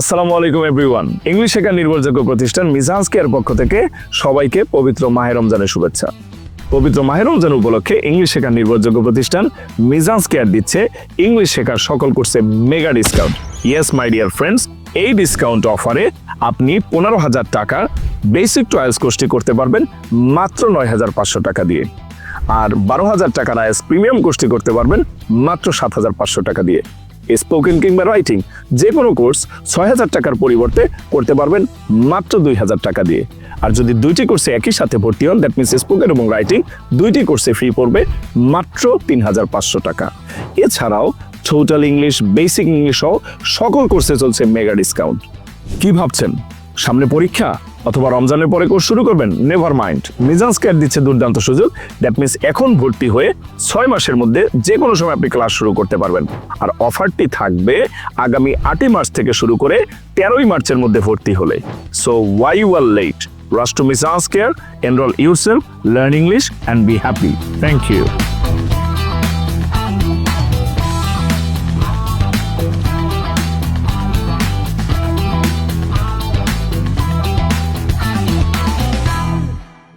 আসসালামু আলাইকুম everyone English শেখার নির্ভরযোগ্য প্রতিষ্ঠান মিজান্স কেয়ার পক্ষ থেকে সবাইকে পবিত্র মাহে রমজানের শুভেচ্ছা। পবিত্র মাহে রমজান উপলক্ষে ইংলিশ শেখার নির্ভরযোগ্য প্রতিষ্ঠান মিজান্স কেয়ার দিচ্ছে ইংলিশ শেখার সকল কোর্সে mega discount yes my dear friends এই ডিসকাউন্ট অফারে আপনি পনেরো হাজার টাকার বেসিক ট্রায়ালস কোর্সটি করতে পারবেন মাত্র নয় হাজার পাঁচশো টাকা দিয়ে। আর বারো হাজার টাকার আইএস প্রিমিয়াম কোর্সটি করতে পারবেন মাত্র সাত হাজার পাঁচশো টাকা দিয়ে। স্পোকেন কিংবা রাইটিং যে কোনো কোর্স ছয় হাজার টাকার পরিবর্তে করতে পারবেন মাত্র দুই হাজার টাকা দিয়ে। আর যদি দুইটি কোর্সে একই সাথে ভর্তি হন দ্যাট মিনস স্পোকেন এবং রাইটিং দুইটি কোর্সে ফ্রি পড়বে মাত্র তিন হাজার পাঁচশো টাকা। এছাড়াও টোটাল ইংলিশ বেসিক ইংলিশ সহ সকল কোর্সে চলছে মেগা ডিসকাউন্ট কি ভাবছেন? সামনে পরীক্ষা? অথবা রমজানের পরে কোর্স শুরু করবেন? নেভার মাইন্ড মিজান্স কেয়ার দিচ্ছে দুর্দান্ত সুযোগ। দ্যাট মিনস এখন ভর্তি হয়ে ছয় মাসের মধ্যে যে কোনো সময় আপনি ক্লাস শুরু করতে পারবেন। আর অফারটি থাকবে আগামী আটই মার্চ থেকে শুরু করে তেরোই মার্চের মধ্যে ভর্তি হলে। So why you are late রাষ্ট্র মিজান্স care enroll yourself learn English and be happy thank you